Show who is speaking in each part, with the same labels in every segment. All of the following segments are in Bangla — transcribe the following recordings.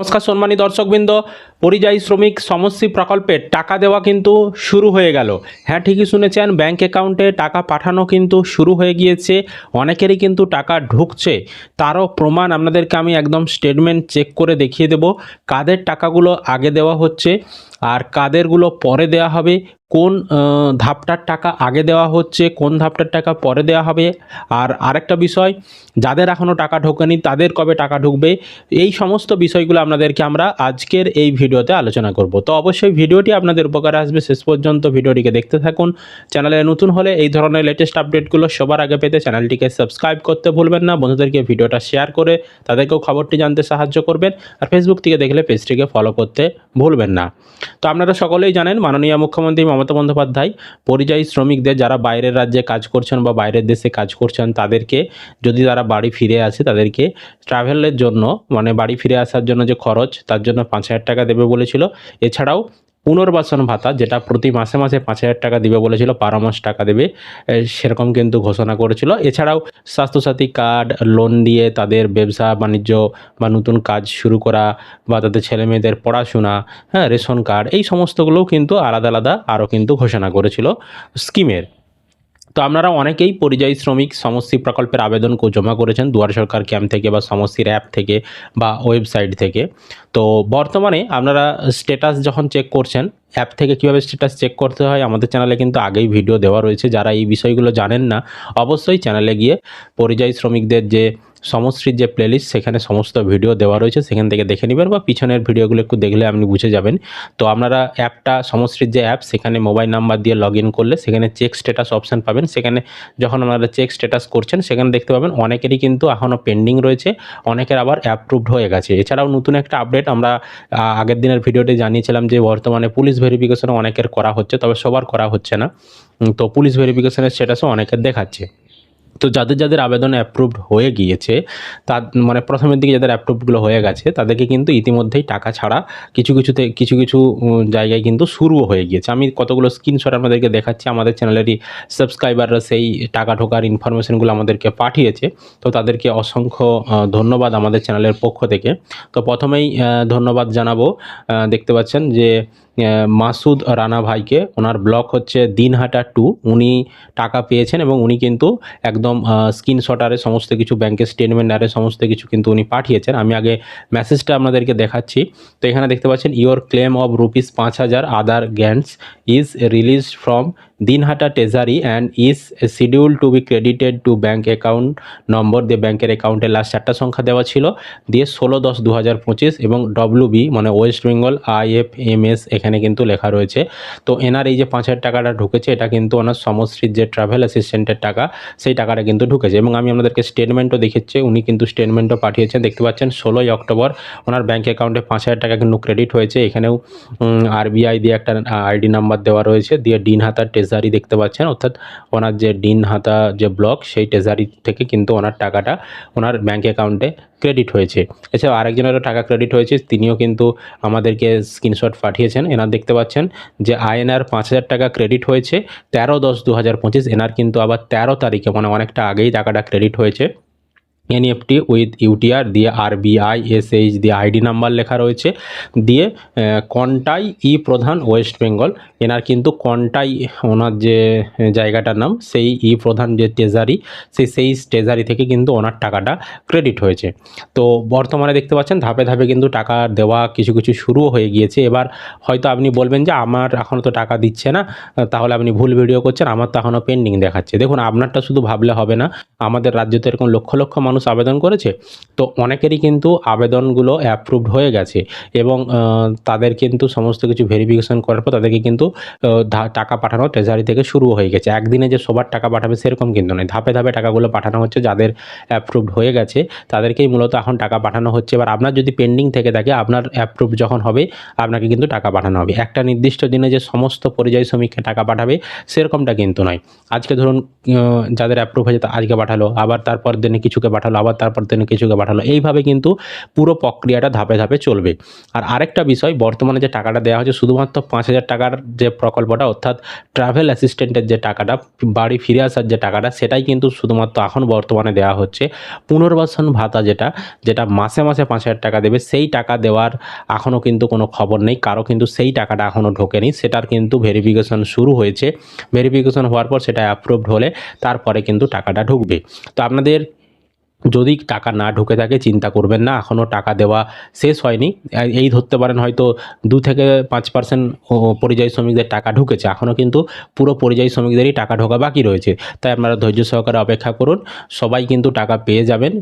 Speaker 1: নমস্কার সম্মানী দর্শকবৃন্দ, পরিযায়ী শ্রমিক সমষ্টি প্রকল্পের টাকা দেওয়া কিন্তু শুরু হয়ে গেল। হ্যাঁ ঠিকই শুনেছেন, ব্যাংক অ্যাকাউন্টে টাকা পাঠানো কিন্তু শুরু হয়ে গিয়েছে, অনেকেরই কিন্তু টাকা ঢুকছে। তারও প্রমাণ আপনাদেরকে আমি একদম স্টেটমেন্ট চেক করে দেখিয়ে দেব, কাদের টাকাগুলো আগে দেওয়া হচ্ছে। আর কাদেরগুলো পরে দেওয়া হবে? কোন ধাপটার টাকা আগে দেওয়া হচ্ছে, কোন ধাপটার টাকা পরে দেওয়া হবে? আর আরেকটা বিষয়, যাদের এখনও টাকা ঢোকেনি, তাদের কবে টাকা ঢুকবে? এই সমস্ত বিষয়গুলো আপনাদেরকে আমরা আজকের এই ভিডিওতে আলোচনা করব। তো অবশ্যই ভিডিওটি আপনাদের উপকারে আসবে। শেষ পর্যন্ত ভিডিওটিকে দেখতে থাকুন। চ্যানেলে নতুন হলে এই ধরনের লেটেস্ট আপডেটগুলো সবার আগে পেতে চ্যানেলটিকে সাবস্ক্রাইব করতে ভুলবেন না। বন্ধুদেরকে ভিডিওটা শেয়ার করে তাদেরকেও খবরটি জানতে সাহায্য করবেন। আর ফেসবুক থেকে দেখলে পেজটিকে ফলো করতে ভুলবেন না। তো আপনারা সকলেই জানেন, মাননীয় মুখ্যমন্ত্রী মমতা বন্দ্যোপাধ্যায় পরিযায়ী শ্রমিকদের যারা বাইরের রাজ্যে কাজ করছেন বা বাইরের দেশে কাজ করছেন, তাদেরকে যদি তারা বাড়ি ফিরে আসে, তাদেরকে ট্রাভেলের জন্য মানে বাড়ি ফিরে আসার জন্য যে খরচ, তার জন্য পাঁচ হাজার টাকা দেবে বলেছিল। এছাড়াও পুনর্বাসন ভাতা, যেটা প্রতি মাসে মাসে পাঁচ হাজার টাকা দেবে বলেছিল, বারো মাস টাকা দেবে সেরকম কিন্তু ঘোষণা করেছিল। এছাড়াও স্বাস্থ্যসাথী কার্ড লোন দিয়ে তাদের ব্যবসা, বাণিজ্য বা নতুন কাজ শুরু করা বা তাদের ছেলেমেয়েদের পড়াশোনা হ্যাঁ রেশন কার্ড, এই সমস্তগুলোও কিন্তু আলাদা আলাদা আরও কিন্তু ঘোষণা করেছিল স্কিমের। তো আপনারা অনেকেই পরিযায়ী শ্রমিক সমষ্টি প্রকল্পের আবেদন জমা করেছেন দুয়ার সরকার ক্যাম্প থেকে বা সমষ্টির অ্যাপ থেকে বা ওয়েবসাইট থেকে। তো বর্তমানে আপনারা স্ট্যাটাস যখন চেক করছেন, অ্যাপ থেকে কীভাবে স্ট্যাটাস চেক করতে হয় আমাদের চ্যানেলে কিন্তু আগেই ভিডিও দেওয়া রয়েছে। যারা এই বিষয়গুলো জানেন না, অবশ্যই চ্যানেলে গিয়ে পরিযায়ী শ্রমিকদের যে সমষ্টির যে প্লেলিস্ট সেখানে সমস্ত ভিডিও দেওয়া রয়েছে, সেখান থেকে দেখে নেবেন বা পিছনের ভিডিওগুলো একটু দেখলে আপনি বুঝে যাবেন। তো আপনারা অ্যাপটা সমষ্টির যে অ্যাপ সেখানে মোবাইল নাম্বার দিয়ে লগ করলে সেখানে চেক স্ট্যাটাস অপশান পাবেন। সেখানে যখন আপনারা চেক স্ট্যাটাস করছেন, সেখানে দেখতে পাবেন অনেকেরই কিন্তু এখনও পেন্ডিং রয়েছে, অনেকের আবার অ্যাপ্রুভড হয়ে গেছে। এছাড়াও নতুন একটা আপডেট আমরা আগের দিনের ভিডিওতে জানিয়েছিলাম যে বর্তমানে পুলিশ ভেরিফিকেশন অনেকের করা হচ্ছে, তবে সবার করা হচ্ছে না। তো পুলিশ ভেরিফিকেশনের স্ট্যাটাসও অনেকের দেখাচ্ছে। তো যাদের যাদের আবেদন অ্যাপ্রুভড হয়ে গিয়েছে তার মানে প্রথমের দিকে যাদের অ্যাপ্রুভগুলো হয়ে গেছে, তাদেরকে কিন্তু ইতিমধ্যেই টাকা ছাড়া কিছু কিছুতে, কিছু কিছু জায়গায় কিন্তু শুরুও হয়ে গিয়েছে। আমি কতগুলো স্ক্রিনশট আপনাদেরকে দেখাচ্ছি, আমাদের চ্যানেলেরই সাবস্ক্রাইবাররা সেই টাকা ঢোকার ইনফরমেশনগুলো আমাদেরকে পাঠিয়েছে। তো তাদেরকে অসংখ্য ধন্যবাদ আমাদের চ্যানেলের পক্ষ থেকে। তো প্রথমেই ধন্যবাদ জানাব। দেখতে পাচ্ছেন যে মাসুদ রানা ভাইকে, ওনার ব্লক হচ্ছে দিনহাটা টু। উনি টাকা পেয়েছেন এবং উনি কিন্তু একদম স্ক্রিনশটারে সমস্ত কিছু, ব্যাংকের স্টেটমেন্ট আরে সমস্ত কিছু কিন্তু উনি পাঠিয়েছেন। আমি আগে মেসেজটা আপনাদেরকে দেখাচ্ছি। তো এখানে দেখতে পাচ্ছেন ইওর ক্লেম অফ রুপিস পাঁচ হাজার other grants is released from Dinhata treasury and is schedule to be credited to bank account number দিয়ে ব্যাংকের অ্যাকাউন্টে লাস্ট চারটা সংখ্যা দেওয়া ছিল। দিয়ে ষোলো দশ দু হাজার পঁচিশ এবং ডব্লিউ বি মানে ওয়েস্ট বেঙ্গল আইএফএমএস এখানে কিন্তু লেখা রয়েছে। তো এনার এই যে পাঁচ হাজার টাকাটা ঢুকেছে, এটা কিন্তু ওনার সমশ্রীর যে ট্রাভেল অ্যাসিস্ট্যান্টের টাকা, সেই টাকাটা কিন্তু ঢুকেছে। এবং আমি আপনাদেরকে স্টেটমেন্টও দেখেছি উনি কিন্তু স্টেটমেন্টও পাঠিয়েছেন। দেখতে পাচ্ছেন, ষোলোই অক্টোবর ওনার ব্যাঙ্ক অ্যাকাউন্টে পাঁচ হাজার টাকা কিন্তু ক্রেডিট হয়েছে। এখানেও আরবিআই দিয়ে একটা আইডি নাম্বার দেওয়া রয়েছে। দিয়ে ডিন হাতার ট্রেজারি দেখতে পাচ্ছেন, অর্থাৎ ওনার যে ডিন হাতা যে ব্লক সেই ট্রেজারি থেকে কিন্তু ওনার টাকাটা ওনার ব্যাঙ্ক অ্যাকাউন্টে ক্রেডিট হয়েছে। এছাড়াও আরেকজনেরও টাকা ক্রেডিট হয়েছে, তিনিও কিন্তু আমাদেরকে স্ক্রিনশট পাঠিয়েছেন। এনার দেখতে পাচ্ছেন যে আইএনআর পাঁচ হাজার টাকা ক্রেডিট হয়েছে, তেরো দশ দু হাজার পঁচিশ, এনার কিন্তু আবার তেরো তারিখে মানে অনেকটা আগেই টাকাটা ক্রেডিট হয়েছে। এনইএফটি উইথ ইউটিআর দিয়ে আরবিআই এসএইচ দিয়ে আইডি নাম্বার লেখা রয়েছে। দিয়ে কন্টাই ই প্রধান ওয়েস্ট বেঙ্গল এনার কিন্তু কন্টাই ওনার যে জায়গাটার নাম, সেই ই প্রধান যে ট্রেজারি সেই সেই ট্রেজারি থেকে কিন্তু ওনার টাকাটা ক্রেডিট হয়েছে। তো বর্তমানে দেখতে পাচ্ছেন, ধাপে ধাপে কিন্তু টাকা দেওয়া কিছু কিছু শুরুও হয়ে গিয়েছে। এবার হয়তো আপনি বলবেন যে, আমার এখনও তো টাকা দিচ্ছে না, তাহলে আপনি ভুল ভিডিও করছেন, আমার তো এখনও পেন্ডিং দেখাচ্ছে। দেখুন, আপনারটা শুধু ভাবলে হবে না, আমাদের রাজ্যতে এরকম লক্ষ লক্ষ মানুষ আবেদন করেছে, তো অনেকেরই কিন্তু আবেদনগুলো অ্যাপ্রুভড হয়ে গেছে এবং তাদের কিন্তু সমস্ত কিছু ভেরিফিকেশন করার পর তাদেরকে কিন্তু টাকা পাঠানো ট্রেজারি থেকে শুরু হয়ে গেছে। একদিনে যে সবার টাকা পাঠাবে সেরকম কিন্তু নয়। ধাপে ধাপে টাকাগুলো পাঠানো হচ্ছে যাদের অ্যাপ্রুভড হয়ে গেছে, তাদেরকেই মূলত এখন টাকা পাঠানো হচ্ছে। এবার আপনার যদি পেন্ডিং থেকে থাকে, আপনার অ্যাপ্রুভ যখন হবে, আপনাকে কিন্তু টাকা পাঠানো হবে। একটা নির্দিষ্ট দিনে যে সমস্ত পরিযায়ী শ্রমিককে টাকা পাঠাবে, সেরকমটা কিন্তু নয়। আজকে ধরুন যাদের অ্যাপ্রুভ হয়েছে আজকে পাঠালো, আবার তারপর দিনে কিছুকে পাঠালো পাঠালো, আবার তারপর দিন কিছুকে পাঠালো। এইভাবে কিন্তু পুরো প্রক্রিয়াটা ধাপে ধাপে চলবে। আর আরেকটা বিষয়, বর্তমানে যে টাকাটা দেওয়া হচ্ছে শুধুমাত্র পাঁচ হাজার টাকার যে প্রকল্পটা, অর্থাৎ ট্রাভেল অ্যাসিস্ট্যান্টের যে টাকাটা, বাড়ি ফিরে আসার যে টাকাটা, সেটাই কিন্তু শুধুমাত্র এখন বর্তমানে দেওয়া হচ্ছে। পুনর্বাসন ভাতা যেটা যেটা মাসে মাসে পাঁচ হাজার টাকা দেবে, সেই টাকা দেওয়ার এখনও কিন্তু কোনো খবর নেই। কারও কিন্তু সেই টাকাটা এখনও ঢোকেনি। সেটার কিন্তু ভেরিফিকেশন শুরু হয়েছে। ভেরিফিকেশন হওয়ার পর সেটা অ্যাপ্রুভড হলে তারপরে কিন্তু টাকাটা ঢুকবে। তো আপনাদের যদি টাকা না ঢুকে থাকে, চিন্তা করবেন না এখনও টাকা দেওয়া শেষ হয়নি। এই- ধরতে পারেন হয়তো দু থেকে পাঁচ পার্সেন্ট পরিযায়ী শ্রমিকদের টাকা ঢুকেছে এখনও কিন্তু পুরো পরিযায়ী শ্রমিকদেরই টাকা ঢোকা বাকি রয়েছে। তাই আপনারা ধৈর্য সহকারে অপেক্ষা করুন, সবাই কিন্তু টাকা পেয়ে যাবেন।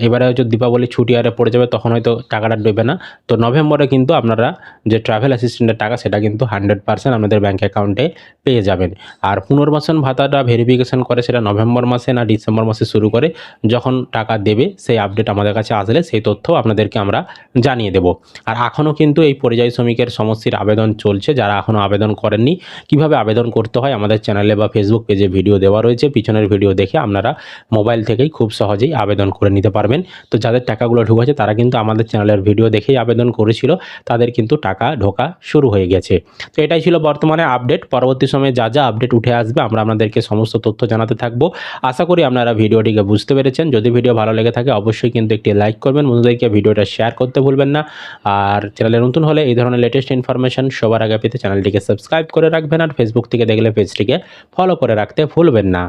Speaker 1: এবারে হয়তো দীপাবলি ছুটি আরে পড়ে যাবে, তখন হয়তো টাকাটা দেবে না। তো নভেম্বরে কিন্তু আপনারা যে ট্রাভেল অ্যাসিস্ট্যান্টের টাকা, সেটা কিন্তু হান্ড্রেড পার্সেন্ট আপনাদের ব্যাঙ্ক অ্যাকাউন্টে পেয়ে যাবেন। আর পুনর্বাসন ভাতাটা ভেরিফিকেশন করে, সেটা নভেম্বর মাসে না ডিসেম্বর মাসে শুরু করে, যখন টাকা দেবে, সেই আপডেট আমাদের কাছে আসলে সেই তথ্য আপনাদেরকে আমরা জানিয়ে দেব। আর এখনও কিন্তু এই পরিযায়ী শ্রমিকের সমস্যার আবেদন চলছে, যারা এখনও আবেদন করেননি, কীভাবে আবেদন করতে হয় আমাদের চ্যানেলে বা ফেসবুক পেজে ভিডিও দেওয়া রয়েছে, পিছনের ভিডিও দেখে আপনারা মোবাইল থেকেই খুব সহজেই আবেদন করে নিতে পারবেন। তো যাদের টাকাগুলো ঢুকেছে, তারা কিন্তু আমাদের চ্যানেলের ভিডিও দেখেই আবেদন করেছিল, তাদের কিন্তু টাকা ঢোকা শুরু হয়ে গেছে। তো এটাই ছিল বর্তমানে আপডেট পরবর্তী সময়ে যা যা আপডেট উঠে আসবে, আমরা আপনাদেরকে সমস্ত তথ্য জানাতে থাকব। আশা করি আপনারা ভিডিওটিকে বুঝতে পেরেছেন। যদি ভিডিও ভালো লেগে থাকে, অবশ্যই কিন্তু একটি লাইক করবেন। বন্ধুদেরকে ভিডিওটা শেয়ার করতে ভুলবেন না। আর চ্যানেলে নতুন হলে এই ধরনের লেটেস্ট ইনফরমেশন সবার আগে পেতে চ্যানেলটিকে সাবস্ক্রাইব করে রাখবেন আর ফেসবুক থেকে দেখলে পেজটিকে ফলো করে রাখতে ভুলবেন না।